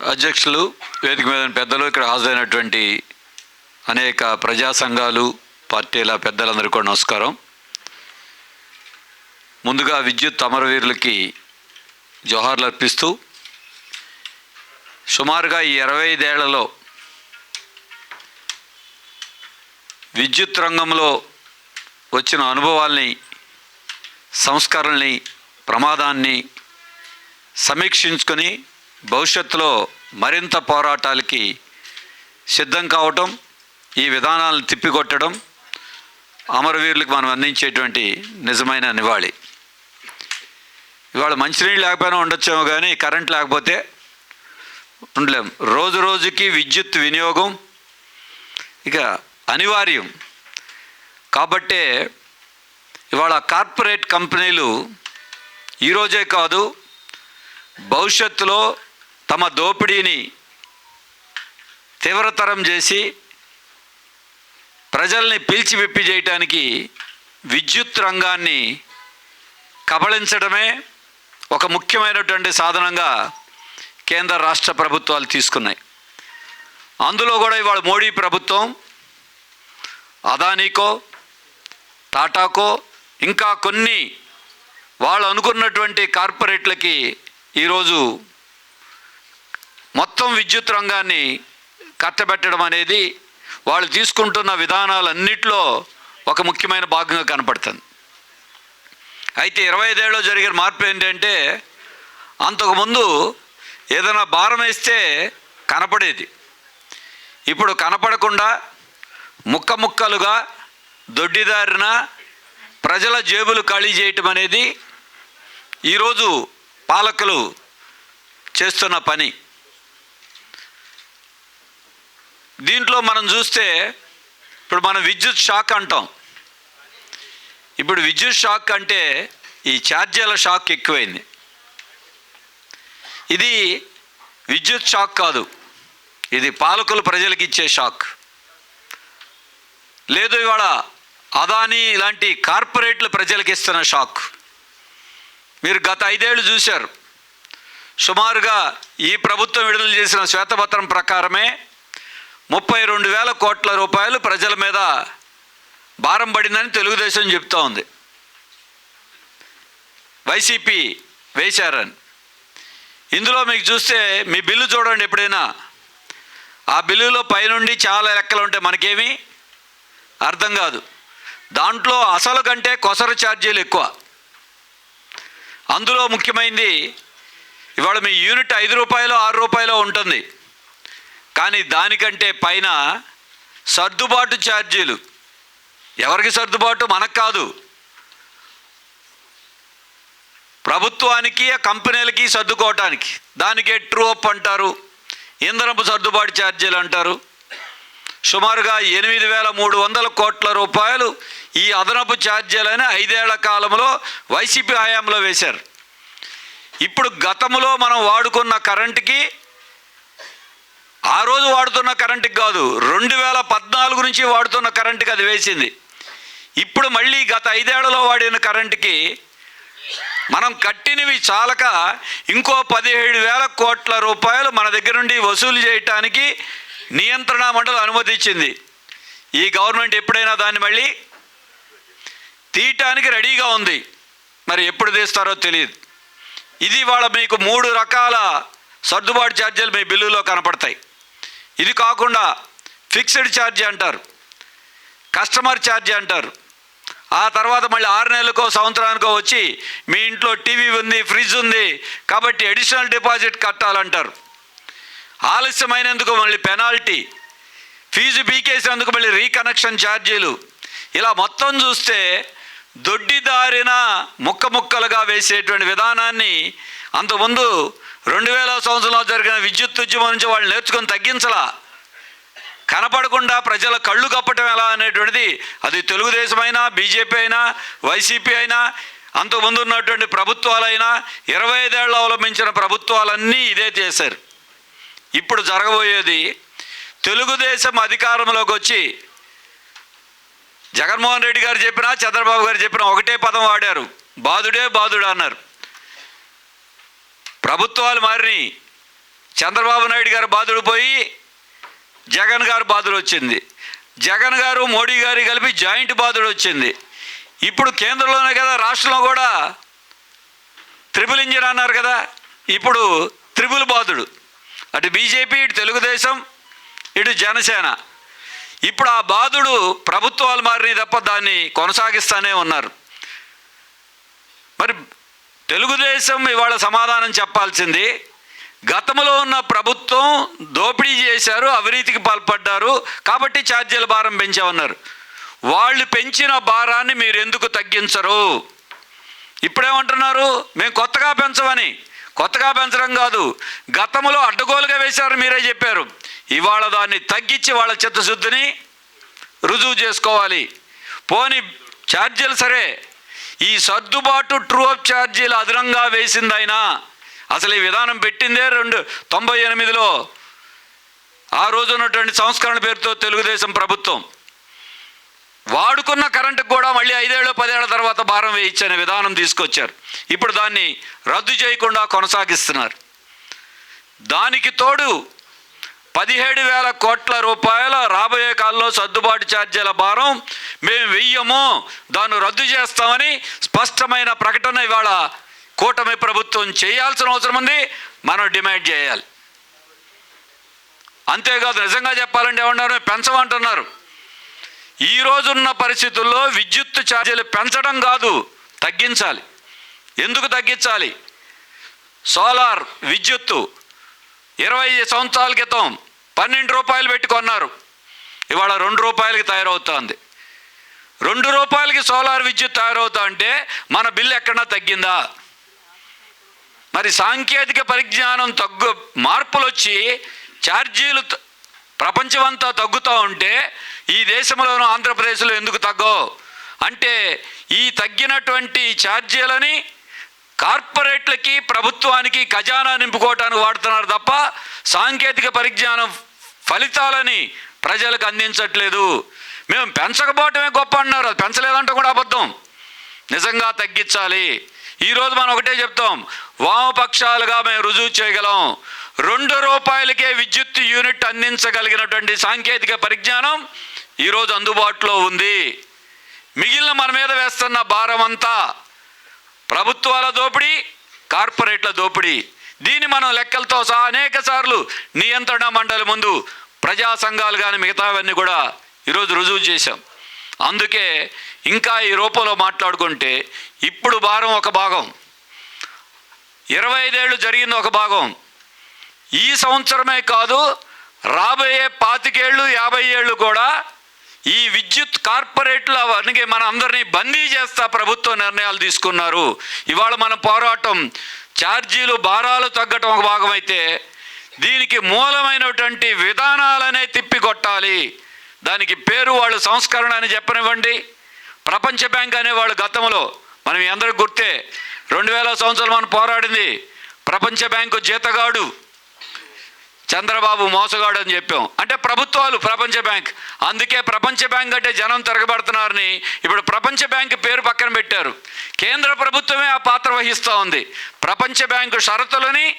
అధ్యక్షులు వేదిక మీద పెద్దలు ఇక్కడ హాజరైనటువంటి అనేక ప్రజా సంఘాలు పార్టీల పెద్దలందరికీ కూడా నమస్కారం. ముందుగా విద్యుత్ అమరవీరులకి జోహార్లు అర్పిస్తూ సుమారుగా ఈ ఇరవై ఐదేళ్ళలో విద్యుత్ రంగంలో వచ్చిన అనుభవాల్ని సంస్కరణల్ని ప్రమాదాన్ని సమీక్షించుకొని భవిష్యత్తులో మరింత పోరాటాలకి సిద్ధం కావటం ఈ విధానాలను తిప్పికొట్టడం అమరవీరులకు మనం అందించేటువంటి నిజమైన నివాళి. ఇవాళ మంచినీళ్ళు లేకపోయినా ఉండొచ్చేమో కానీ కరెంట్ లేకపోతే ఉండలేం. రోజు రోజుకి విద్యుత్ వినియోగం ఇక అనివార్యం. కాబట్టే ఇవాళ కార్పొరేట్ కంపెనీలు ఈరోజే కాదు భవిష్యత్తులో తమ దోపిడీని తీవ్రతరం చేసి ప్రజల్ని పీల్చివిప్పి చేయటానికి విద్యుత్ రంగాన్ని కబళించడమే ఒక ముఖ్యమైనటువంటి సాధనంగా కేంద్ర రాష్ట్ర ప్రభుత్వాలు తీసుకున్నాయి. అందులో కూడా ఇవాళ మోడీ ప్రభుత్వం అదానీకో టాటాకో ఇంకా కొన్ని వాళ్ళు అనుకున్నటువంటి కార్పొరేట్లకి ఈరోజు మొత్తం విద్యుత్ రంగాన్ని కట్టబెట్టడం అనేది వాళ్ళు తీసుకుంటున్న విధానాలన్నింటిలో ఒక ముఖ్యమైన భాగంగా కనపడుతుంది. అయితే ఇరవై ఐదేళ్ళలో జరిగిన మార్పు ఏంటంటే అంతకుముందు ఏదైనా భారం వేస్తే కనపడేది. ఇప్పుడు కనపడకుండా ముక్క ముక్కలుగా దొడ్డిదారిన ప్రజల జేబులు ఖాళీ చేయటం అనేది ఈరోజు పాలకులు చేస్తున్న పని. దీంట్లో మనం చూస్తే ఇప్పుడు మనం విద్యుత్ షాక్ అంటాం. ఇప్పుడు విద్యుత్ షాక్ అంటే ఈ ఛార్జీల షాక్ ఎక్కువైంది. ఇది విద్యుత్ షాక్ కాదు. ఇది పాలకులు ప్రజలకు ఇచ్చే షాక్. లేదు ఇవాళ అదానీ ఇలాంటి కార్పొరేట్లు ప్రజలకు ఇస్తున్న షాక్. మీరు గత ఐదేళ్ళు చూశారు. సుమారుగా ఈ ప్రభుత్వం విడుదల చేసిన శ్వేతపత్రం ప్రకారమే ముప్పై రెండు వేల కోట్ల రూపాయలు ప్రజల మీద భారం పడిందని తెలుగుదేశం చెప్తా ఉంది. వైసీపీ వేశారని. ఇందులో మీకు చూస్తే మీ బిల్లు చూడండి ఎప్పుడైనా. ఆ బిల్లులో పైనుండి చాలా లెక్కలు ఉంటాయి మనకేమీ? అర్థం కాదు. దాంట్లో అసలు కంటే కొసరు ఛార్జీలు ఎక్కువ. అందులో ముఖ్యమైనది ఇవాళ మీ యూనిట్ ఐదు రూపాయలు ఆరు రూపాయలు ఉంటుంది. కానీ దానికంటే పైన సర్దుబాటు ఛార్జీలు. ఎవరికి సర్దుబాటు? మనకు కాదు. ప్రభుత్వానికి ఆ కంపెనీలకి సర్దుకోవటానికి. దానికే ట్రూ అప్ అంటారు. ఇంధనపు సర్దుబాటు ఛార్జీలు అంటారు. సుమారుగా ఎనిమిది వేల మూడు వందల కోట్ల రూపాయలు ఈ అదనపు ఛార్జీలని ఐదేళ్ళ కాలంలో వైసీపీ హయాంలో వేశారు. ఇప్పుడు గతంలో మనం వాడుకున్న కరెంటుకి ఆ రోజు వాడుతున్న కరెంటుకి కాదు రెండు వేల పద్నాలుగు నుంచి వాడుతున్న కరెంటుకి అది వేసింది. ఇప్పుడు మళ్ళీ గత ఐదేళ్ళలో వాడిన కరెంటుకి మనం కట్టినవి చాలక ఇంకో పదిహేడు వేల కోట్ల రూపాయలు మన దగ్గర నుండి వసూలు చేయటానికి నియంత్రణ మండలి అనుమతించింది ఈ గవర్నమెంట్ ఎప్పుడైనా దాన్ని మళ్ళీ తీయటానికి రెడీగా ఉంది. మరి ఎప్పుడు తీస్తారో తెలియదు. ఇది వాళ్ళ మీకు మూడు రకాల సర్దుబాటు ఛార్జీలు మీ బిల్లులో కనపడతాయి. ఇది కాకుండా ఫిక్స్డ్ ఛార్జీ అంటారు. కస్టమర్ ఛార్జీ అంటారు. ఆ తర్వాత మళ్ళీ ఆరు నెలలకో సంవత్సరానికో వచ్చి మీ ఇంట్లో టీవీ ఉంది ఫ్రిడ్జ్ ఉంది కాబట్టి అడిషనల్ డిపాజిట్ కట్టాలంటారు. ఆలస్యమైనందుకు మళ్ళీ పెనాల్టీ ఫీజు పీకేసినందుకు మళ్ళీ రీకనెక్షన్ ఛార్జీలు. ఇలా మొత్తం చూస్తే దొడ్డిదారిన ముక్క ముక్కలుగా వేసేటువంటి విధానాన్ని అంతకుముందు రెండు వేల సంవత్సరంలో జరిగిన విద్యుత్ ఉద్యమం నుంచి వాళ్ళు నేర్చుకొని తగ్గించలా. కనపడకుండా ప్రజల కళ్ళు కప్పటం ఎలా అనేటువంటిది అది తెలుగుదేశం అయినా బీజేపీ అయినా వైసీపీ అయినా అంతకుముందు ఉన్నటువంటి ప్రభుత్వాలైనా ఇరవై ఐదేళ్ళు అవలంబించిన ప్రభుత్వాలన్నీ ఇదే చేశారు. ఇప్పుడు జరగబోయేది తెలుగుదేశం అధికారంలోకి వచ్చి జగన్మోహన్ రెడ్డి గారు చెప్పినా చంద్రబాబు గారు చెప్పినా ఒకటే పదం వాడారు. బాధుడే బాధుడు అన్నారు. ప్రభుత్వాలు మారినాయి చంద్రబాబు నాయుడు గారు బాధుడు పోయి జగన్ గారు బాధుడు వచ్చింది. జగన్ గారు మోడీ గారు కలిపి జాయింట్ బాధుడు వచ్చింది. ఇప్పుడు కేంద్రంలోనే కదా రాష్ట్రంలో కూడా త్రిపుల్ ఇంజిన్ అన్నారు కదా ఇప్పుడు త్రిపుల్ బాధుడు. అటు బీజేపీ ఇటు తెలుగుదేశం ఇటు జనసేన. ఇప్పుడు ఆ బాధుడు ప్రభుత్వాలు మారినాయి తప్ప దాన్ని కొనసాగిస్తానే ఉన్నారు. మరి తెలుగుదేశం ఇవాళ సమాధానం చెప్పాల్సింది. గతంలో ఉన్న ప్రభుత్వం దోపిడీ చేశారు అవినీతికి పాల్పడ్డారు కాబట్టి ఛార్జీల భారం పెంచామన్నారు. వాళ్ళు పెంచిన భారాన్ని మీరు ఎందుకు తగ్గించరు? ఇప్పుడేమంటున్నారు? మేము కొత్తగా పెంచమని. కొత్తగా పెంచడం కాదు గతంలో అడ్డగోలుగా వేశారు మీరే చెప్పారు. ఇవాళ దాన్ని తగ్గించి వాళ్ళ చిత్తశుద్ధిని రుజువు చేసుకోవాలి. పోని ఛార్జీలు సరే ఈ సర్దుబాటు ట్రూ అప్ ఛార్జీలు అదనంగా వేసిందైనా అసలు ఈ విధానం పెట్టిందే రెండు తొంభై ఎనిమిదిలో. ఆ రోజు ఉన్నటువంటి సంస్కరణ పేరుతో తెలుగుదేశం ప్రభుత్వం. వాడుకున్న కరెంటుకు కూడా మళ్ళీ ఐదేళ్ళు పదేళ్ళ తర్వాత భారం వేయించనే విధానం తీసుకొచ్చారు. ఇప్పుడు దాన్ని రద్దు చేయకుండా కొనసాగిస్తున్నారు. దానికి తోడు పదిహేడు వేల కోట్ల రూపాయల రాబోయే కాలంలో సర్దుబాటు ఛార్జీల భారం మేము వెయ్యము. దాన్ని రద్దు చేస్తామని స్పష్టమైన ప్రకటన ఇవాళ కూటమి ప్రభుత్వం చేయాల్సిన అవసరం ఉంది. మనం డిమాండ్ చేయాలి. అంతేకాదు నిజంగా చెప్పాలంటే ఏమన్నారు? పెంచమంటున్నారు ఈ రోజున్న పరిస్థితుల్లో విద్యుత్ ఛార్జీలు పెంచడం కాదు తగ్గించాలి. ఎందుకు తగ్గించాలి? సోలార్ విద్యుత్తు ఇరవై సంవత్సరాల క్రితం పన్నెండు రూపాయలు పెట్టి కొన్నారు. ఇవాళ రెండు రూపాయలకి తయారవుతోంది. రెండు రూపాయలకి సోలార్ విద్యుత్ తయారవుతా అంటే మన బిల్లు ఎక్కడన్నా తగ్గిందా? మరి సాంకేతిక పరిజ్ఞానం తగ్గు మార్పులు వచ్చి ఛార్జీలు ప్రపంచమంతా తగ్గుతూ ఉంటే ఈ దేశంలోనూ ఆంధ్రప్రదేశ్లో ఎందుకు తగ్గవు? అంటే ఈ తగ్గినటువంటి ఛార్జీలని కార్పొరేట్లకి ప్రభుత్వానికి ఖజానా నింపుకోవటానికి వాడుతున్నారు తప్ప సాంకేతిక పరిజ్ఞానం ఫలితాలని ప్రజలకు అందించట్లేదు. మేము పెంచకపోవటమే గొప్ప అన్నారు అది పెంచలేదంటే కూడా అబద్ధం. నిజంగా తగ్గించాలి. ఈరోజు మనం ఒకటే చెప్తాం. వామపక్షాలుగా మేము రుజువు చేయగలం. రెండు రూపాయలకే విద్యుత్ యూనిట్ అందించగలిగినటువంటి సాంకేతిక పరిజ్ఞానం ఈరోజు అందుబాటులో ఉంది. మిగిలిన మన మీద వేస్తున్న భారం అంతా ప్రభుత్వాల దోపిడీ కార్పొరేట్ల దోపిడీ. దీన్ని మనం లెక్కలతో సహా అనేక సార్లు నియంత్రణ మండలి ముందు ప్రజా సంఘాలు కానీ మిగతావన్నీ కూడా ఈరోజు రుజువు చేశాం. అందుకే ఇంకా ఈ రూపంలో మాట్లాడుకుంటే ఇప్పుడు భారం ఒక భాగం. ఇరవై ఐదేళ్ళు జరిగింది ఒక భాగం. ఈ సంవత్సరమే కాదు రాబోయే పాతికేళ్ళు యాభై ఏళ్ళు కూడా ఈ విద్యుత్ కార్పొరేట్లు అవన్నీ మన అందరినీ బందీ చేస్తా ప్రభుత్వ నిర్ణయాలు తీసుకున్నారు. ఇవాళ మన పోరాటం ఛార్జీలు భారాలు తగ్గటం ఒక భాగం అయితే దీనికి మూలమైనటువంటి విధానాలనే తిప్పికొట్టాలి. దానికి పేరు వాళ్ళు సంస్కరణ అని చెప్పనివ్వండి. ప్రపంచ బ్యాంక్ అనేవాళ్ళు గతంలో మనం ఎందరికి అందరికి గుర్తే రెండు వేల సంవత్సరాలు మనం పోరాడింది ప్రపంచ బ్యాంకు జీతగాడు చంద్రబాబు మోసగాడు అని చెప్పాం. అంటే ప్రభుత్వాలు ప్రపంచ బ్యాంక్. అందుకే ప్రపంచ బ్యాంక్ అంటే జనం తిరగబడుతున్నారని ఇప్పుడు ప్రపంచ బ్యాంక్ పేరు పక్కన పెట్టారు. కేంద్ర ప్రభుత్వమే ఆ పాత్ర వహిస్తూ ఉంది. ప్రపంచ బ్యాంకు షరతులని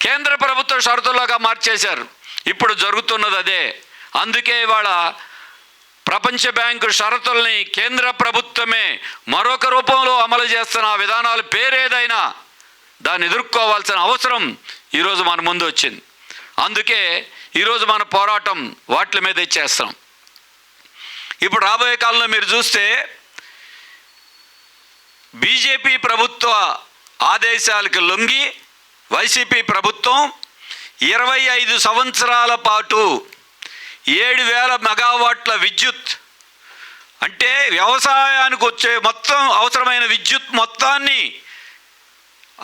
కేంద్ర ప్రభుత్వ షరతులుగా మార్చేశారు. ఇప్పుడు జరుగుతున్నది అదే. అందుకే ఇవాళ ప్రపంచ బ్యాంకు షరతుల్ని కేంద్ర ప్రభుత్వమే మరొక రూపంలో అమలు చేస్తున్న విధానాలు పేరేదైనా దాన్ని ఎదుర్కోవాల్సిన అవసరం ఈరోజు మన ముందు వచ్చింది. అందుకే ఈరోజు మన పోరాటం వాటి మీద ఇచ్చేస్తాం ఇప్పుడు రాబోయే కాలంలో మీరు చూస్తే బీజేపీ ప్రభుత్వ ఆదేశాలకు లొంగి వైసీపీ ప్రభుత్వం ఇరవై ఐదు సంవత్సరాల పాటు ఏడు వేల మెగావాట్ల విద్యుత్ అంటే వ్యవసాయానికి వచ్చే మొత్తం అవసరమైన విద్యుత్ మొత్తాన్ని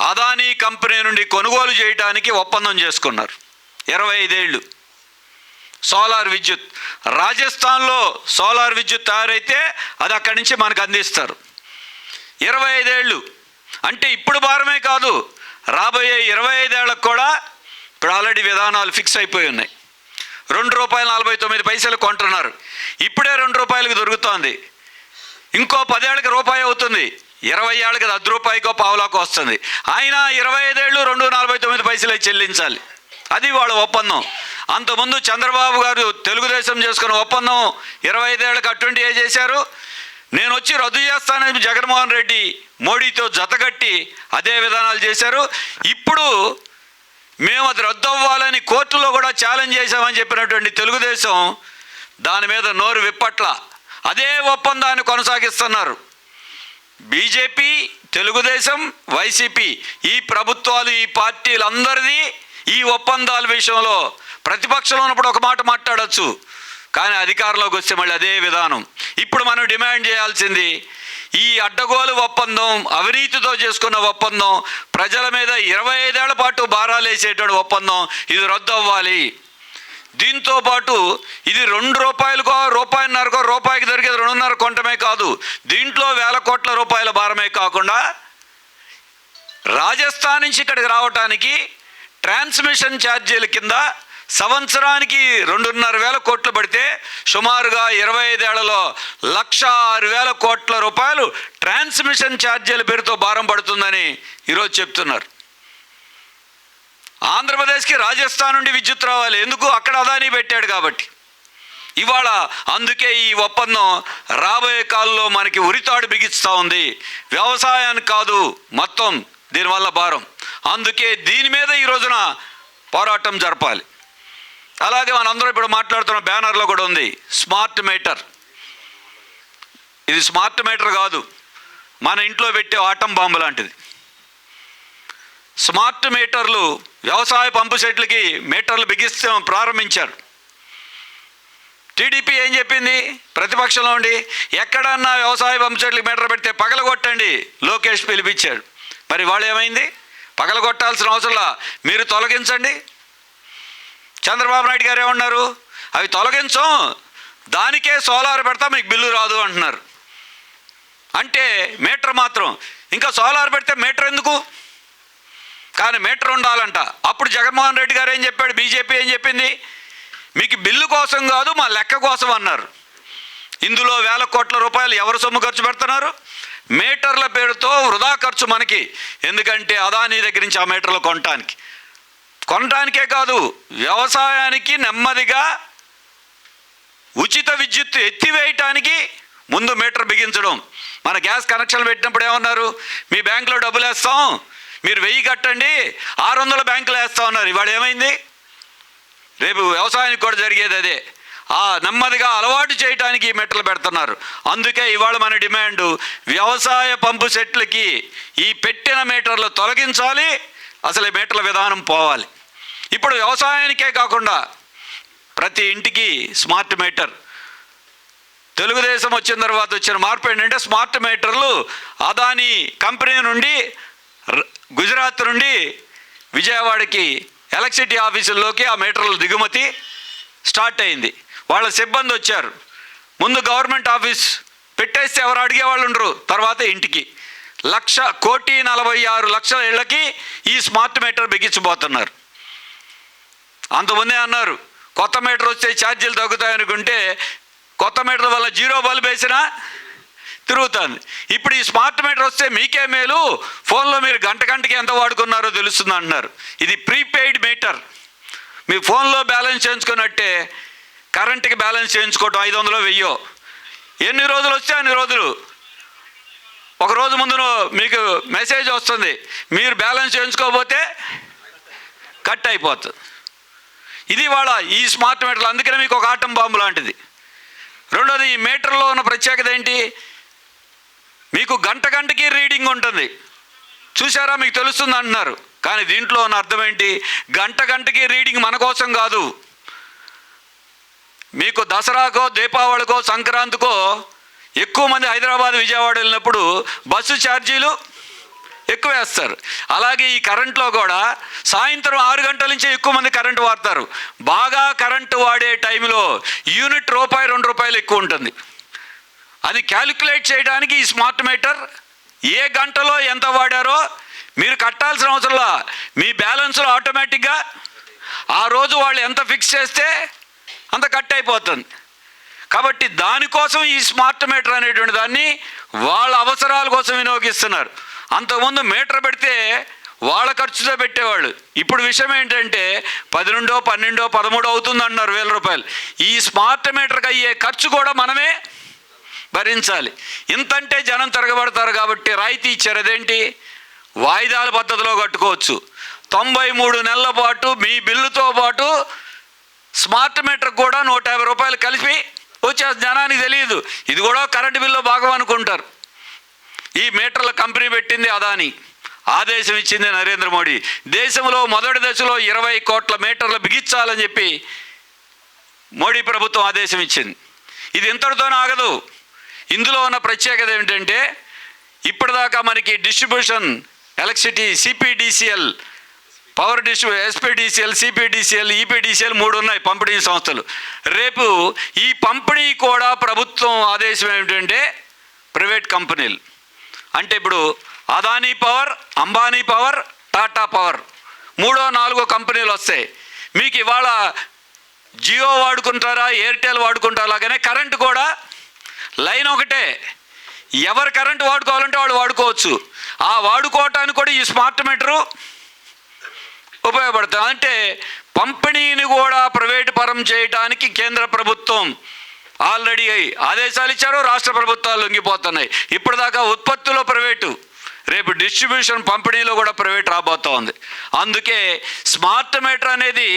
అదానీ కంపెనీ నుండి కొనుగోలు చేయడానికి ఒప్పందం చేసుకున్నారు. ఇరవై ఐదేళ్ళు సోలార్ విద్యుత్. రాజస్థాన్లో సోలార్ విద్యుత్ తయారైతే అది అక్కడి నుంచి మనకు అందిస్తారు. ఇరవై ఐదేళ్ళు అంటే ఇప్పుడు భారమే కాదు రాబోయే ఇరవై ఐదేళ్ళకు కూడా ఇప్పుడు ఆల్రెడీ విధానాలు ఫిక్స్ అయిపోయి ఉన్నాయి. రెండు రూపాయలు నలభై తొమ్మిది పైసలు కొంటున్నారు. ఇప్పుడే రెండు రూపాయలకు దొరుకుతోంది. ఇంకో పదేళ్ళకి రూపాయి అవుతుంది. ఇరవై ఏళ్ళకి అది అర్ధ రూపాయికో పావులాకో వస్తుంది. ఆయన ఇరవై ఐదేళ్ళు రెండు నలభై తొమ్మిది పైసలే చెల్లించాలి. అది వాళ్ళ ఒప్పందం. అంతకుముందు చంద్రబాబు గారు తెలుగుదేశం చేసుకున్న ఒప్పందం ఇరవై ఐదేళ్ళకి అటువంటి ఏ చేశారు? నేను వచ్చి రద్దు చేస్తానని జగన్మోహన్ రెడ్డి మోడీతో జతగట్టి అదే విధానాలు చేశారు. ఇప్పుడు మేము అది రద్దు అవ్వాలని కోర్టులో కూడా ఛాలెంజ్ చేశామని చెప్పినటువంటి తెలుగుదేశం దాని మీద నోరు విప్పట్ల. అదే ఒప్పందాన్ని కొనసాగిస్తున్నారు. బీజేపీ తెలుగుదేశం వైసీపీ ఈ ప్రభుత్వాలు ఈ పార్టీలందరిది ఈ ఒప్పందాల విషయంలో ప్రతిపక్షంలో ఉన్నప్పుడు ఒక మాట మాట్లాడొచ్చు. కానీ అధికారంలోకి వస్తే మళ్ళీ అదే విధానం. ఇప్పుడు మనం డిమాండ్ చేయాల్సింది ఈ అడ్డగోలు ఒప్పందం అవినీతితో చేసుకున్న ఒప్పందం ప్రజల మీద ఇరవై ఐదేళ్ళ పాటు భారాలేసేటువంటి ఒప్పందం ఇది రద్దు అవ్వాలి. దీంతో పాటు ఇది రెండు రూపాయలకో రూపాయిన్నరకో రూపాయికి దొరికేది రెండున్నర కొంటమే కాదు. దీంట్లో వేల కోట్ల రూపాయల భారమే కాకుండా రాజస్థాన్ నుంచి ఇక్కడికి రావటానికి ట్రాన్స్మిషన్ ఛార్జీల కింద సంవత్సరానికి రెండున్నర వేల కోట్లు పడితే సుమారుగా ఇరవై ఐదేళ్ళలో లక్ష ఆరు వేల కోట్ల రూపాయలు ట్రాన్స్మిషన్ ఛార్జీల పేరుతో భారం పడుతుందని ఈరోజు చెప్తున్నారు. ఆంధ్రప్రదేశ్కి రాజస్థాన్ నుండి విద్యుత్ రావాలి. ఎందుకు? అక్కడ అదానీ పెట్టాడు కాబట్టి. ఇవాళ అందుకే ఈ ఒప్పందం రాబోయే కాలంలో మనకి ఉరితాడు బిగిస్తూ ఉంది. వ్యవసాయానికి కాదు మొత్తం దీనివల్ల భారం. అందుకే దీని మీద ఈ రోజున పోరాటం జరపాలి. అలాగే మనందరం ఇప్పుడు మాట్లాడుతున్న బ్యానర్లో కూడా ఉంది స్మార్ట్ మీటర్. ఇది స్మార్ట్ మీటర్ కాదు మన ఇంట్లో పెట్టే ఆటం బాంబు లాంటిది. స్మార్ట్ మీటర్లు వ్యవసాయ పంపు సెట్లకి మీటర్లు బిగిస్తే ప్రారంభించారు. టీడీపీ ఏం చెప్పింది? ప్రతిపక్షంలో ఉండి ఎక్కడన్నా వ్యవసాయ పంపు సెట్లకి మీటర్ పెడితే పగలగొట్టండి లోకేష్ పిలిపించాడు. మరి వాళ్ళు ఏమైంది పగలగొట్టాల్సిన అవసరంలా మీరు తొలగించండి. చంద్రబాబు నాయుడు గారు ఏమన్నారు? అవి తొలగించం. దానికే సోలార్ పెడతా మీకు బిల్లు రాదు అంటున్నారు. అంటే మీటర్ మాత్రం. ఇంకా సోలార్ పెడితే మీటర్ ఎందుకు? కానీ మీటర్ ఉండాలంట. అప్పుడు జగన్మోహన్ రెడ్డి గారు ఏం చెప్పాడు? బీజేపీ ఏం చెప్పింది? మీకు బిల్లు కోసం కాదు మా లెక్క కోసం అన్నారు. ఇందులో వేల కోట్ల రూపాయలు ఎవరు సొమ్ము ఖర్చు పెడుతున్నారు? మీటర్ల పేరుతో వృధా ఖర్చు మనకి. ఎందుకంటే అదానీ దగ్గర నుంచి ఆ మీటర్లు కొనటానికి. కొనటానికే కాదు వ్యవసాయానికి నెమ్మదిగా ఉచిత విద్యుత్ ఎత్తివేయటానికి ముందు మీటర్ బిగించడం. మన గ్యాస్ కనెక్షన్ పెట్టినప్పుడు ఏమన్నారు? మీ బ్యాంకులో డబ్బులు వేస్తాం మీరు వెయ్యి కట్టండి ఆరు వందల బ్యాంకులు వేస్తా ఉన్నారు ఇవాళ ఏమైంది? రేపు వ్యవసాయానికి కూడా జరిగేది అదే. ఆ నెమ్మదిగా అలవాటు చేయడానికి మెట్లు పెడుతున్నారు. అందుకే ఇవాళ మన డిమాండ్ వ్యవసాయ పంపు సెట్లకి ఈ పెట్టిన మీటర్లు తొలగించాలి అసలు మీటర్ల విధానం పోవాలి. ఇప్పుడు వ్యవసాయానికే కాకుండా ప్రతి ఇంటికి స్మార్ట్ మీటర్. తెలుగుదేశం వచ్చిన తర్వాత వచ్చిన మార్పు ఏంటంటే స్మార్ట్ మీటర్లు అదానీ కంపెనీ నుండి గుజరాత్ నుండి విజయవాడకి ఎలక్ట్రిసిటీ ఆఫీసుల్లోకి ఆ మీటర్ల దిగుమతి స్టార్ట్ అయింది. వాళ్ళ సిబ్బంది వచ్చారు. ముందు గవర్నమెంట్ ఆఫీస్ పెట్టేస్తే ఎవరు అడిగే వాళ్ళు ఉండరు. తర్వాత ఇంటికి. లక్ష కోటి నలభై ఆరు లక్షల ఇళ్ళకి ఈ స్మార్ట్ మీటర్ బిగించబోతున్నారు. అంతకుముందే అన్నారు కొత్త మీటర్ వస్తే ఛార్జీలు తగ్గుతాయి అనుకుంటే కొత్త మీటర్ వల్ల జీరో బల్బ్ వేసినా తిరుగుతుంది. ఇప్పుడు ఈ స్మార్ట్ మీటర్ వస్తే మీకే మేలు ఫోన్లో మీరు గంట గంటకి ఎంత వాడుకున్నారో తెలుస్తుంది అంటున్నారు. ఇది ప్రీపెయిడ్ మీటర్. మీ ఫోన్లో బ్యాలెన్స్ చేయించుకున్నట్టే కరెంట్కి బ్యాలెన్స్ చేయించుకోవటం ఐదు వందలు వెయ్యో. ఎన్ని రోజులు వస్తే అన్ని రోజులు. ఒక రోజు ముందు మీకు మెసేజ్ వస్తుంది. మీరు బ్యాలెన్స్ చేయించుకోకపోతే కట్ అయిపోతుంది. ఇది వాళ్ళ ఈ స్మార్ట్ మీటర్లు. అందుకనే మీకు ఒక ఆటం బాంబు లాంటిది. రెండోది ఈ మీటర్లో ఉన్న ప్రత్యేకత ఏంటి? మీకు గంట గంటకి రీడింగ్ ఉంటుంది. చూసారా మీకు తెలుస్తుంది అంటున్నారు. కానీ దీంట్లో ఉన్న అర్థం ఏంటి? గంట గంటకి రీడింగ్ మన కోసం కాదు. మీకు దసరాకో దీపావళికో సంక్రాంతికో ఎక్కువ మంది హైదరాబాద్ విజయవాడ వెళ్ళినప్పుడు బస్సు ఛార్జీలు ఎక్కువ వేస్తారు. అలాగే ఈ కరెంట్లో కూడా సాయంత్రం ఆరు గంటల నుంచి ఎక్కువ మంది కరెంటు వాడతారు. బాగా కరెంటు వాడే టైంలో యూనిట్ రూపాయి రెండు రూపాయలు ఎక్కువ ఉంటుంది. అది క్యాలిక్యులేట్ చేయడానికి ఈ స్మార్ట్ మీటర్ ఏ గంటలో ఎంత వాడారో మీరు కట్టాల్సిన అవసరంలా మీ బ్యాలెన్స్లో ఆటోమేటిక్గా ఆ రోజు వాళ్ళు ఎంత ఫిక్స్ చేస్తే అంత కట్ అయిపోతుంది. కాబట్టి దానికోసం ఈ స్మార్ట్ మీటర్ అనేటువంటి దాన్ని వాళ్ళ అవసరాల కోసం వినియోగిస్తున్నారు. అంతకుముందు మీటర్ పెడితే వాళ్ళ ఖర్చుతో పెట్టేవాళ్ళు. ఇప్పుడు విషయం ఏంటంటే పన్నెండో పన్నెండో పదమూడో అవుతుంది అన్నారు వేల రూపాయలు. ఈ స్మార్ట్ మీటర్కి అయ్యే ఖర్చు కూడా మనమే భరించాలి. ఇంతంటే జనం తిరగబడతారు కాబట్టి రాయితీ ఇచ్చారు. అదేంటి? వాయిదాల పద్ధతిలో కట్టుకోవచ్చు. తొంభై మూడు నెలల పాటు మీ బిల్లుతో పాటు స్మార్ట్ మీటర్ కూడా నూట యాభై రూపాయలు కలిపి వచ్చే జనానికి తెలియదు. ఇది కూడా కరెంటు బిల్లు భాగం అనుకుంటారు. ఈ మీటర్ల కంపెనీ పెట్టింది అదాని. ఆదేశం ఇచ్చింది నరేంద్ర మోడీ. దేశంలో మొదటి దశలో ఇరవై కోట్ల మీటర్లు బిగించాలని చెప్పి మోడీ ప్రభుత్వం ఆదేశం ఇచ్చింది. ఇది ఇంతటితోనే ఆగదు. ఇందులో ఉన్న ప్రత్యేకత ఏమిటంటే ఇప్పటిదాకా మనకి డిస్ట్రిబ్యూషన్ ఎలక్ట్రిసిటీ సిపిడిసిఎల్ పవర్ డిస్ట్రి ఎస్పీడీసీఎల్ సిపిడిసిఎల్ ఈపీడీసీఎల్ మూడు ఉన్నాయి పంపిణీ సంస్థలు. రేపు ఈ పంపిణీ కూడా ప్రభుత్వం ఆదేశం ఏమిటంటే ప్రైవేట్ కంపెనీలు. అంటే ఇప్పుడు Adani power Ambani power Tata power మూడో నాలుగో కంపెనీలు వస్తాయి. మీకు ఇవాళ జియో వాడుకుంటారా ఎయిర్టెల్ వాడుకుంటారా అలాగనే కరెంటు కూడా లైన్ ఒకటే. ఎవరు కరెంటు వాడుకోవాలంటే వాళ్ళు వాడుకోవచ్చు. ఆ వాడుకోవటానికి కూడా ఈ స్మార్ట్ మీటరు ఉపయోగపడతాం అంటే పంపిణీని కూడా ప్రైవేటు పరం చేయడానికి కేంద్ర ప్రభుత్వం ఆల్రెడీ ఆదేశాలు ఇచ్చారు రాష్ట్ర ప్రభుత్వాలు లొంగిపోతున్నాయి. ఇప్పటిదాకా ఉత్పత్తిలో ప్రైవేటు రేపు డిస్ట్రిబ్యూషన్ పంపిణీలో కూడా ప్రైవేట్ రాబోతా ఉంది అందుకే స్మార్ట్ మీటర్ అనేది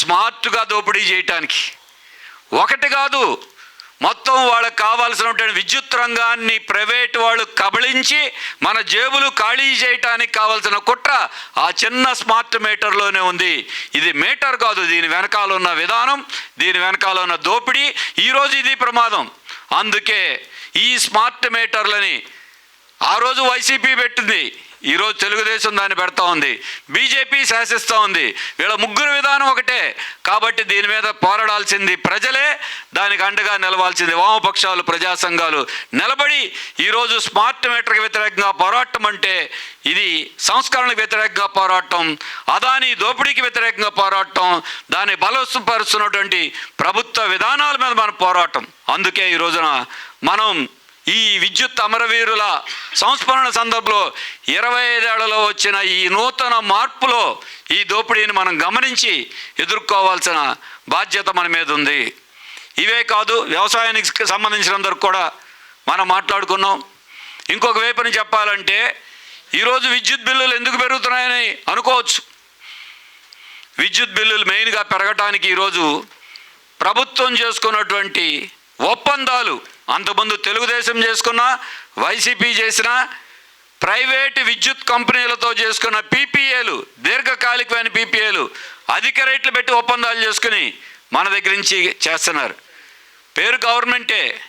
స్మార్ట్గా దోపిడీ చేయటానికి. ఒకటి కాదు మొత్తం వాళ్ళకి కావాల్సినటువంటి విద్యుత్ రంగాన్ని ప్రైవేట్ వాళ్ళు కబళించి మన జేబులు ఖాళీ చేయటానికి కావాల్సిన కుట్ర ఆ చిన్న స్మార్ట్ మీటర్లోనే ఉంది. ఇది మీటర్ కాదు దీని వెనకాల ఉన్న విధానం దీని వెనకాల ఉన్న దోపిడీ ఈరోజు ఇది ప్రమాదం. అందుకే ఈ స్మార్ట్ మీటర్లని ఆ రోజు వైసీపీ పెట్టింది. ఈరోజు తెలుగుదేశం దాన్ని పెడతా ఉంది. బీజేపీ శాసిస్తూ ఉంది. వీళ్ళ ముగ్గురు విధానం ఒకటే. కాబట్టి దీని మీద పోరాడాల్సింది ప్రజలే దానికి అండగా నిలవాల్సింది వామపక్షాలు ప్రజా సంఘాలు నిలబడి ఈరోజు స్మార్ట్ మీటర్కి వ్యతిరేకంగా పోరాటం అంటే ఇది సంస్కరణకు వ్యతిరేకంగా పోరాటం అదాని దోపిడీకి వ్యతిరేకంగా పోరాటం దాన్ని బలపరుస్తున్నటువంటి ప్రభుత్వ విధానాల మీద మన పోరాటం. అందుకే ఈ రోజున మనం ఈ విద్యుత్ అమరవీరుల సంస్మరణ సందర్భంలో ఇరవై ఐదేళ్ళలో వచ్చిన ఈ నూతన మార్పులో ఈ దోపిడీని మనం గమనించి ఎదుర్కోవాల్సిన బాధ్యత మన మీద ఉంది. ఇవే కాదు వ్యవసాయానికి సంబంధించినందుకు కూడా మనం మాట్లాడుకున్నాం. ఇంకొక వైపుని చెప్పాలంటే ఈరోజు విద్యుత్ బిల్లులు ఎందుకు పెరుగుతున్నాయని అనుకోవచ్చు. విద్యుత్ బిల్లులు మెయిన్గా పెరగటానికి ఈరోజు ప్రభుత్వం చేసుకున్నటువంటి ఒప్పందాలు అంతకుముందు తెలుగుదేశం చేసుకున్న వైసీపీ చేసిన ప్రైవేటు విద్యుత్ కంపెనీలతో చేసుకున్న పీపీఏలు దీర్ఘకాలికమైన పీపీఏలు అధిక రేట్లు పెట్టి ఒప్పందాలు చేసుకుని మన దగ్గర నుంచి చేస్తున్నారు. పేరు గవర్నమెంటే.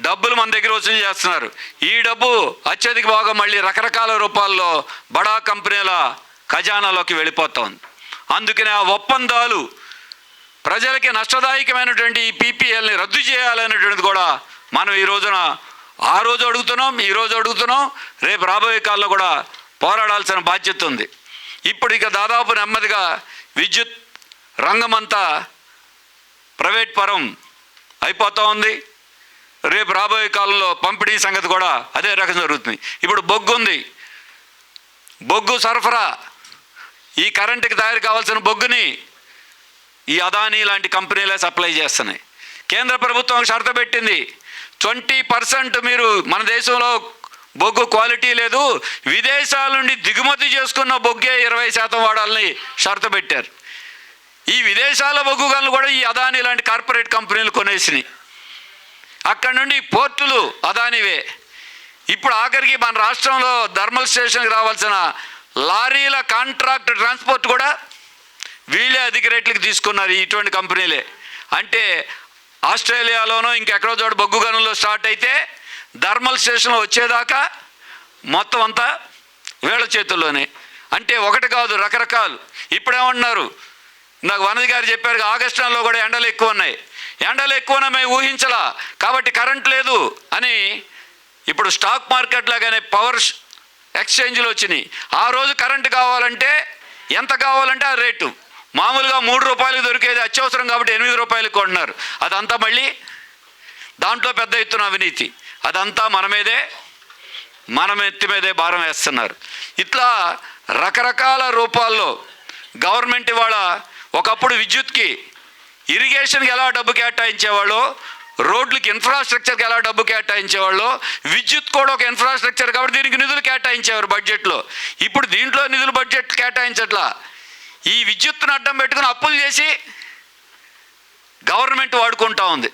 డబ్బులు మన దగ్గర వసూలు చేస్తున్నారు. ఈ డబ్బు అత్యధిక భాగం మళ్ళీ రకరకాల రూపాల్లో బడా కంపెనీల ఖజానాలోకి వెళ్ళిపోతుంది. అందుకనే ఆ ఒప్పందాలు ప్రజలకి నష్టదాయకమైనటువంటి ఈ పీపీఎల్ని రద్దు చేయాలనేటువంటిది కూడా మనం ఈ రోజున ఆ రోజు అడుగుతున్నాం ఈ రోజు అడుగుతున్నాం రేపు రాబోయే కాలంలో కూడా పోరాడాల్సిన బాధ్యత ఉంది. ఇప్పుడు ఇక దాదాపు నెమ్మదిగా విద్యుత్ రంగమంతా ప్రైవేట్ పరం అయిపోతూ ఉంది. రేపు రాబోయే కాలంలో పంపిణీ సంగతి కూడా అదే రకం జరుగుతుంది. ఇప్పుడు బొగ్గు ఉంది. బొగ్గు సరఫరా ఈ కరెంటుకి తయారు కావాల్సిన బొగ్గుని ఈ అదానీ లాంటి కంపెనీలే సప్లై చేస్తున్నాయి. కేంద్ర ప్రభుత్వం షరత పెట్టింది. ట్వంటీ పర్సెంట్ మీరు మన దేశంలో బొగ్గు క్వాలిటీ లేదు. విదేశాల నుండి దిగుమతి చేసుకున్న బొగ్గే ఇరవై శాతం వాడాలని షరతు పెట్టారు. ఈ విదేశాల బొగ్గు గనులు కూడా ఈ అదానీ లాంటి కార్పొరేట్ కంపెనీలు కొనేసినాయి. అక్కడ నుండి పోర్టులు అదానివే. ఇప్పుడు ఆఖరికి మన రాష్ట్రంలో థర్మల్ స్టేషన్కి రావాల్సిన లారీల కాంట్రాక్ట్ ట్రాన్స్పోర్ట్ కూడా వీళ్ళే అధిక రేట్లకు తీసుకున్నారు ఇటువంటి కంపెనీలే. అంటే ఆస్ట్రేలియాలోనో ఇంకెక్కడో చోట బొగ్గు గనుల్లో స్టార్ట్ అయితే థర్మల్ స్టేషన్ వచ్చేదాకా మొత్తం అంతా వేళ చేతుల్లోనే. అంటే ఒకటి కాదు రకరకాలు. ఇప్పుడేమన్నారు నాకు వనది గారు చెప్పారు ఆగస్టు నెలలో కూడా ఎండలు ఎక్కువ ఉన్నాయి. ఎండలు ఎక్కువ మేము ఊహించలా. కాబట్టి కరెంట్ లేదు అని ఇప్పుడు స్టాక్ మార్కెట్ లాగానే పవర్ ఎక్స్చేంజ్లు వచ్చినాయి. ఆ రోజు కరెంటు కావాలంటే ఎంత కావాలంటే ఆ రేటు. మామూలుగా మూడు రూపాయలు దొరికేది అత్యవసరం కాబట్టి ఎనిమిది రూపాయలు కొంటున్నారు. అదంతా మళ్ళీ దాంట్లో పెద్ద ఎత్తున అవినీతి. అదంతా మన మీదే మన ఎత్తి మీదే భారం వేస్తున్నారు. ఇట్లా రకరకాల రూపాల్లో గవర్నమెంట్ ఇవాళ ఒకప్పుడు విద్యుత్కి ఇరిగేషన్కి ఎలా డబ్బు కేటాయించేవాళ్ళు రోడ్లకి ఇన్ఫ్రాస్ట్రక్చర్కి ఎలా డబ్బు కేటాయించేవాళ్ళు విద్యుత్ కూడా ఒక ఇన్ఫ్రాస్ట్రక్చర్ కాబట్టి దీనికి నిధులు కేటాయించేవారు బడ్జెట్లో. ఇప్పుడు దీంట్లో నిధులు బడ్జెట్ కేటాయించట్లా. ఈ విద్యుత్తును అడ్డం పెట్టుకుని అప్పులు చేసి గవర్నమెంట్ వాడుకుంటా ఉంది.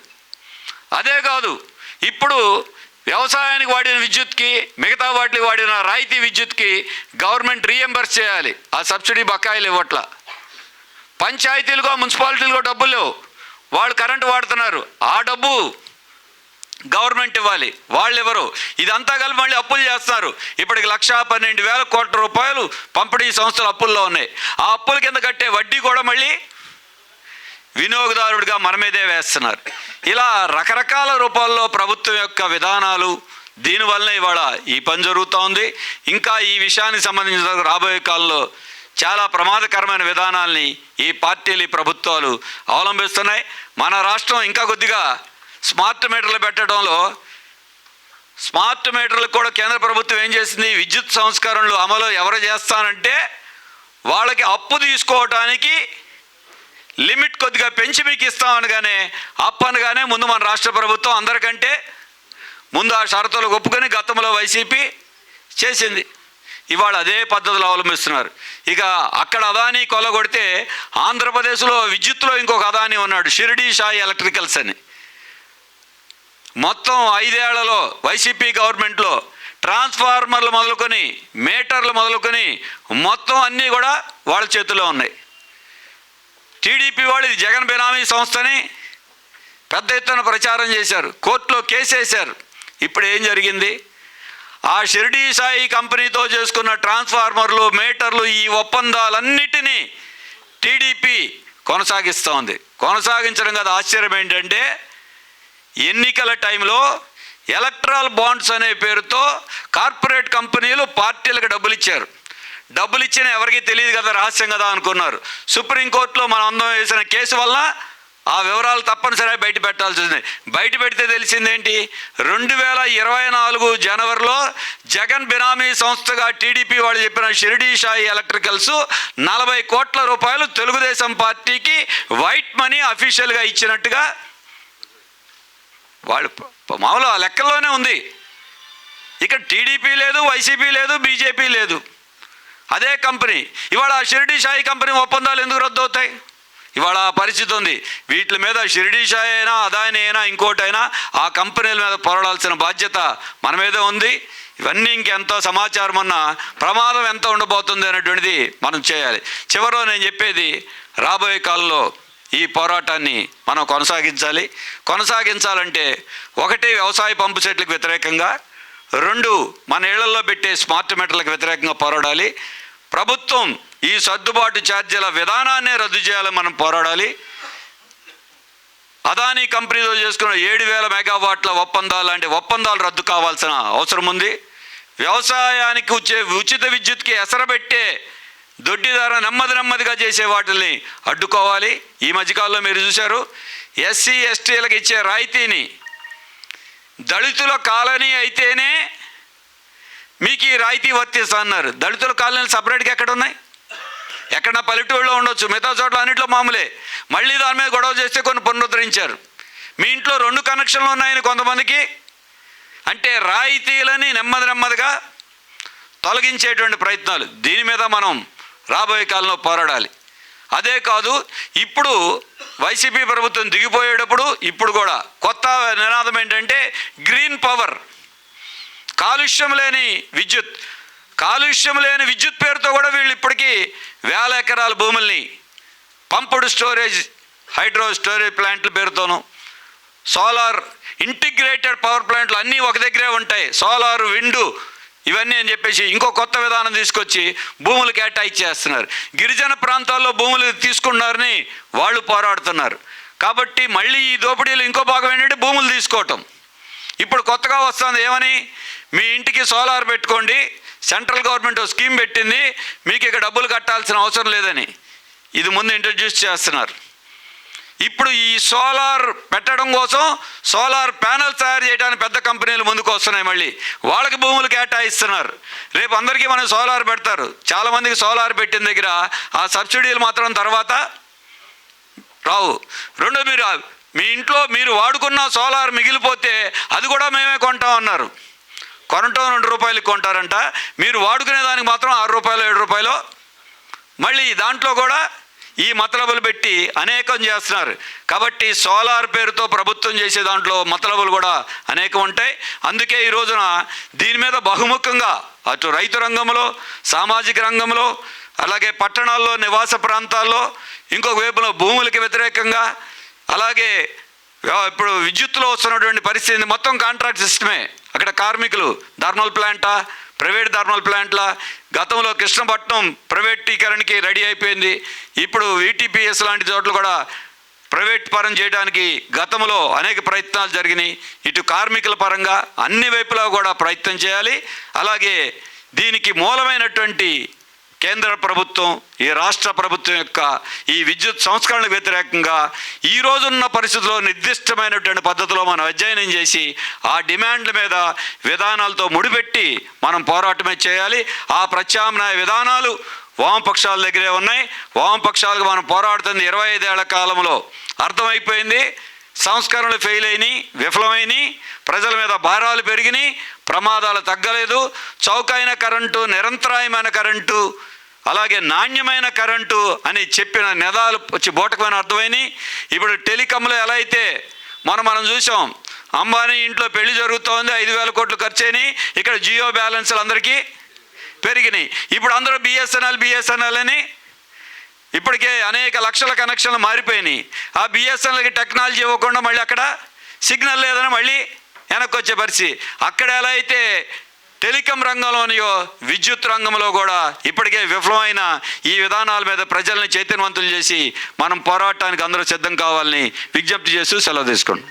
అదే కాదు ఇప్పుడు వ్యవసాయానికి వాడిన విద్యుత్కి మిగతా వాటికి వాడిన రాయితీ విద్యుత్కి గవర్నమెంట్ రీఎంబర్స్ చేయాలి. ఆ సబ్సిడీ బకాయిలు ఇవ్వట్ల. పంచాయతీలుగా మున్సిపాలిటీలుగా డబ్బులు లేవు. వాళ్ళు కరెంటు వాడుతున్నారు. ఆ డబ్బు గవర్నమెంట్ ఇవ్వాలి. వాళ్ళు ఇవ్వరు ఇదంతా కలిపి మళ్ళీ అప్పులు చేస్తారు. ఇప్పటికి లక్షా పన్నెండు వేల కోట్ల రూపాయలు పంపిణీ సంస్థలు అప్పుల్లో ఉన్నాయి. ఆ అప్పుల కింద కట్టే వడ్డీ కూడా మళ్ళీ వినియోగదారుడిగా మన మీదే వేస్తున్నారు. ఇలా రకరకాల రూపాల్లో ప్రభుత్వం యొక్క విధానాలు దీనివల్ల ఇవాళ ఈ పని జరుగుతూ ఉంది. ఇంకా ఈ విషయానికి సంబంధించిన రాబోయే కాలంలో చాలా ప్రమాదకరమైన విధానాల్ని ఈ పార్టీలు ఈ ప్రభుత్వాలు అవలంబిస్తున్నాయి. మన రాష్ట్రం ఇంకా కొద్దిగా స్మార్ట్ మీటర్లు పెట్టడంలో స్మార్ట్ మీటర్లకు కూడా కేంద్ర ప్రభుత్వం ఏం చేసింది? విద్యుత్ సంస్కరణలు అమలు ఎవరు చేస్తానంటే వాళ్ళకి అప్పు తీసుకోవటానికి లిమిట్ కొద్దిగా పెంచి మీకు ఇస్తాం అనగానే అనగానే ముందు మన రాష్ట్ర ప్రభుత్వం అందరికంటే ముందు ఆ షరతులు ఒప్పుకొని గతంలో వైసీపీ చేసింది. ఇవాళ అదే పద్ధతులు అవలంబిస్తున్నారు. ఇక అక్కడ అదానీ కొలగొడితే ఆంధ్రప్రదేశ్లో విద్యుత్లో ఇంకొక అదానీ ఉన్నాడు షిరిడి షాయి ఎలక్ట్రికల్స్ అని. మొత్తం ఐదేళ్ళలో వైసీపీ గవర్నమెంట్లో ట్రాన్స్ఫార్మర్లు మొదలుకొని మీటర్లు మొదలుకొని మొత్తం అన్నీ కూడా వాళ్ళ చేతిలో ఉన్నాయి. టీడీపీ వాళ్ళు ఇది జగన్ బినామీ సంస్థని పెద్ద ఎత్తున ప్రచారం చేశారు. కోర్టులో కేసు వేశారు. ఇప్పుడు ఏం జరిగింది? ఆ షిరిడీ సాయి కంపెనీతో చేసుకున్న ట్రాన్స్ఫార్మర్లు మీటర్లు ఈ ఒప్పందాలన్నిటినీ టీడీపీ కొనసాగిస్తోంది. కొనసాగించడం కదా ఆశ్చర్యం ఏంటంటే ఎన్నికల టైంలో ఎలక్ట్రాల్ బాండ్స్ అనే పేరుతో కార్పొరేట్ కంపెనీలు పార్టీలకు డబ్బులు ఇచ్చారు. డబ్బులు ఇచ్చిన ఎవరికీ తెలియదు కదా రహస్యం కదా అనుకున్నారు. సుప్రీంకోర్టులో మనం అందం వేసిన కేసు వల్ల ఆ వివరాలు తప్పనిసరిగా బయట పెట్టాల్సి ఉంది. బయట పెడితే తెలిసిందేంటి రెండు వేల ఇరవై నాలుగు జనవరిలో జగన్ బినామీ సంస్థగా టీడీపీ వాళ్ళు చెప్పిన షిరిడీ షాయి ఎలక్ట్రికల్స్ నలభై కోట్ల రూపాయలు తెలుగుదేశం పార్టీకి వైట్ మనీ అఫీషియల్గా ఇచ్చినట్టుగా వాళ్ళు మామూలు ఆ లెక్కల్లోనే ఉంది. ఇక్కడ టీడీపీ లేదు వైసీపీ లేదు బీజేపీ లేదు. అదే కంపెనీ. ఇవాళ ఆ షిరిడీ షాయి కంపెనీ ఒప్పందాలు ఎందుకు రద్దు అవుతాయి ఇవాళ ఆ పరిస్థితి ఉంది. వీటి మీద షిరిడీ షాయి అయినా అదాని అయినా ఇంకోటైనా ఆ కంపెనీల మీద పోరాడాల్సిన బాధ్యత మన మీదే ఉంది. ఇవన్నీ ఇంకెంతో సమాచారం ఉన్న ప్రమాదం ఎంత ఉండబోతుంది అనేటువంటిది మనం చేయాలి. చివరిలో నేను చెప్పేది రాబోయే కాలంలో ఈ పోరాటాన్ని మనం కొనసాగించాలి. కొనసాగించాలంటే ఒకటి వ్యవసాయ పంపు సెట్లకు వ్యతిరేకంగా రెండు మన ఇళ్ళలో పెట్టే స్మార్ట్ మీటర్లకు వ్యతిరేకంగా పోరాడాలి. ప్రభుత్వం ఈ సర్దుబాటు ఛార్జీల విధానాన్నే రద్దు చేయాలని మనం పోరాడాలి. అదానీ కంపెనీతో చేసుకున్న ఏడు వేల మెగావాట్ల ఒప్పందాలు లాంటి ఒప్పందాలు రద్దు కావాల్సిన అవసరం ఉంది. వ్యవసాయానికి వచ్చే ఉచిత విద్యుత్కి ఎసరబెట్టే దొడ్డి ధర నెమ్మది నెమ్మదిగా చేసే వాటిని అడ్డుకోవాలి. ఈ మధ్యకాలంలో మీరు చూశారు ఎస్సీ ఎస్టీలకు ఇచ్చే రాయితీని దళితుల కాలనీ అయితేనే మీకు ఈ రాయితీ వర్తిస్తా అన్నారు. దళితుల కాలనీలు సపరేట్గా ఎక్కడ ఉన్నాయి ఎక్కడ పల్లెటూరులో ఉండొచ్చు మిగతా చోట్ల అన్నింటిలో మామూలే. మళ్ళీ దాని మీద గొడవ చేస్తే కొన్ని పునరుద్ధరించారు. మీ ఇంట్లో రెండు కనెక్షన్లు ఉన్నాయని కొంతమందికి అంటే రాయితీలని నెమ్మది నెమ్మదిగా తొలగించేటువంటి ప్రయత్నాలు. దీని మీద మనం రాబోయే కాలంలో పోరాడాలి. అదే కాదు ఇప్పుడు వైసీపీ ప్రభుత్వం దిగిపోయేటప్పుడు ఇప్పుడు కూడా కొత్త నినాదం ఏంటంటే గ్రీన్ పవర్. కాలుష్యం లేని విద్యుత్. కాలుష్యం లేని విద్యుత్ పేరుతో కూడా వీళ్ళు ఇప్పటికీ వేల ఎకరాల భూముల్ని పంపుడు స్టోరేజ్ హైడ్రో స్టోరేజ్ ప్లాంట్ల పేరుతోనూ సోలార్ ఇంటిగ్రేటెడ్ పవర్ ప్లాంట్లు అన్నీ ఒక దగ్గరే ఉంటాయి. సోలార్ విండు ఇవన్నీ అని చెప్పేసి ఇంకో కొత్త విధానం తీసుకొచ్చి భూములు కేటాయిచ్చేస్తున్నారు గిరిజన ప్రాంతాల్లో భూములు తీసుకున్నారని వాళ్ళు పోరాడుతున్నారు. కాబట్టి మళ్ళీ ఈ దోపిడీలు ఇంకో భాగం ఏంటంటే భూములు తీసుకోవటం. ఇప్పుడు కొత్తగా వస్తుంది ఏమని? మీ ఇంటికి సోలార్ పెట్టుకోండి సెంట్రల్ గవర్నమెంట్ స్కీమ్ పెట్టింది మీకు ఇక డబ్బులు కట్టాల్సిన అవసరం లేదని. ఇది ముందు ఇంట్రడ్యూస్ చేస్తున్నారు. ఇప్పుడు ఈ సోలార్ పెట్టడం కోసం సోలార్ ప్యానెల్ తయారు చేయడానికి పెద్ద కంపెనీలు ముందుకు వస్తున్నాయి మళ్ళీ. వాళ్ళకి భూములు కేటాయిస్తున్నారు. రేపు అందరికీ మనం సోలార్ పెడతారు. చాలామందికి సోలార్ పెట్టిన దగ్గర ఆ సబ్సిడీలు మాత్రం తర్వాత రావు. రెండో మీరు మీ ఇంట్లో మీరు వాడుకున్న సోలార్ మిగిలిపోతే అది కూడా మేమే కొంటాం అన్నారు. కొనటం రెండు రూపాయలకి కొంటారంట. మీరు వాడుకునే దానికి మాత్రం ఆరు రూపాయలు ఏడు రూపాయలు. మళ్ళీ దాంట్లో కూడా ఈ మతలబులు పెట్టి అనేకం చేస్తున్నారు. కాబట్టి సోలార్ పేరుతో ప్రభుత్వం చేసే దాంట్లో మతలబులు కూడా అనేకం ఉంటాయి. అందుకే ఈ రోజున దీని మీద బహుముఖంగా అటు రైతు రంగంలో సామాజిక రంగంలో అలాగే పట్టణాల్లో నివాస ప్రాంతాల్లో ఇంకొక వైపులో భూములకి వ్యతిరేకంగా అలాగే ఇప్పుడు విద్యుత్తులో వస్తున్నటువంటి పరిస్థితి మొత్తం కాంట్రాక్ట్ సిస్టమే. అక్కడ కార్మికులు థర్మల్ ప్లాంటా ప్రైవేట్ థర్మల్ ప్లాంట్ల గతంలో కృష్ణపట్నం ప్రైవేటీకరణకి రెడీ అయిపోయింది. ఇప్పుడు వీటీపీఎస్ లాంటి చోట్ల కూడా ప్రైవేట్ పరం చేయడానికి గతంలో అనేక ప్రయత్నాలు జరిగినాయి. ఇటు కార్మికుల పరంగా అన్ని వైపులా కూడా ప్రయత్నం చేయాలి. అలాగే దీనికి మూలమైనటువంటి కేంద్ర ప్రభుత్వం ఈ రాష్ట్ర ప్రభుత్వం యొక్క ఈ విద్యుత్ సంస్కరణకు వ్యతిరేకంగా ఈ రోజున్న పరిస్థితుల్లో నిర్దిష్టమైనటువంటి పద్ధతిలో మనం అధ్యయనం చేసి ఆ డిమాండ్ల మీద విధానాలతో ముడిపెట్టి మనం పోరాటమే చేయాలి. ఆ ప్రత్యామ్నాయ విధానాలు వామపక్షాల దగ్గరే ఉన్నాయి. వామపక్షాలకు మనం పోరాడుతుంది ఇరవై ఐదేళ్ళ కాలంలో. అర్థమైపోయింది. సంస్కరణలు ఫెయిల్ అయినాయి విఫలమైనాయి. ప్రజల మీద భారాలు పెరిగినాయి. ప్రమాదాలు తగ్గలేదు. చౌకైన కరెంటు నిరంతరాయమైన కరెంటు అలాగే నాణ్యమైన కరెంటు అని చెప్పిన నిదాలు వచ్చి బోటకమైన అర్థమైనవి ఇప్పుడు టెలికాంలో ఎలా అయితే మనం మనం చూసాం అంబానీ ఇంట్లో పెళ్ళి జరుగుతోంది ఐదు వేల కోట్లు ఖర్చు అయినాయి ఇక్కడ జియో బ్యాలెన్స్లు అందరికీ పెరిగినాయి. ఇప్పుడు అందరూ బిఎస్ఎన్ఎల్ బిఎస్ఎన్ఎల్ అని ఇప్పటికే అనేక లక్షల కనెక్షన్లు మారిపోయినాయి. ఆ బిఎస్ఎన్ఎల్కి టెక్నాలజీ ఇవ్వకుండా మళ్ళీ అక్కడ సిగ్నల్ లేదని మళ్ళీ వెనక్కి వచ్చే పరిస్థితి. అక్కడ ఎలా అయితే టెలికాం రంగంలోనియో విద్యుత్ రంగంలో కూడా ఇప్పటికే విఫలమైన ఈ విధానాల మీద ప్రజల్ని చైతన్యవంతులు చేసి మనం పోరాటానికి అందరూ సిద్ధం కావాలని విజ్ఞప్తి చేస్తూ సెలవు తీసుకోండి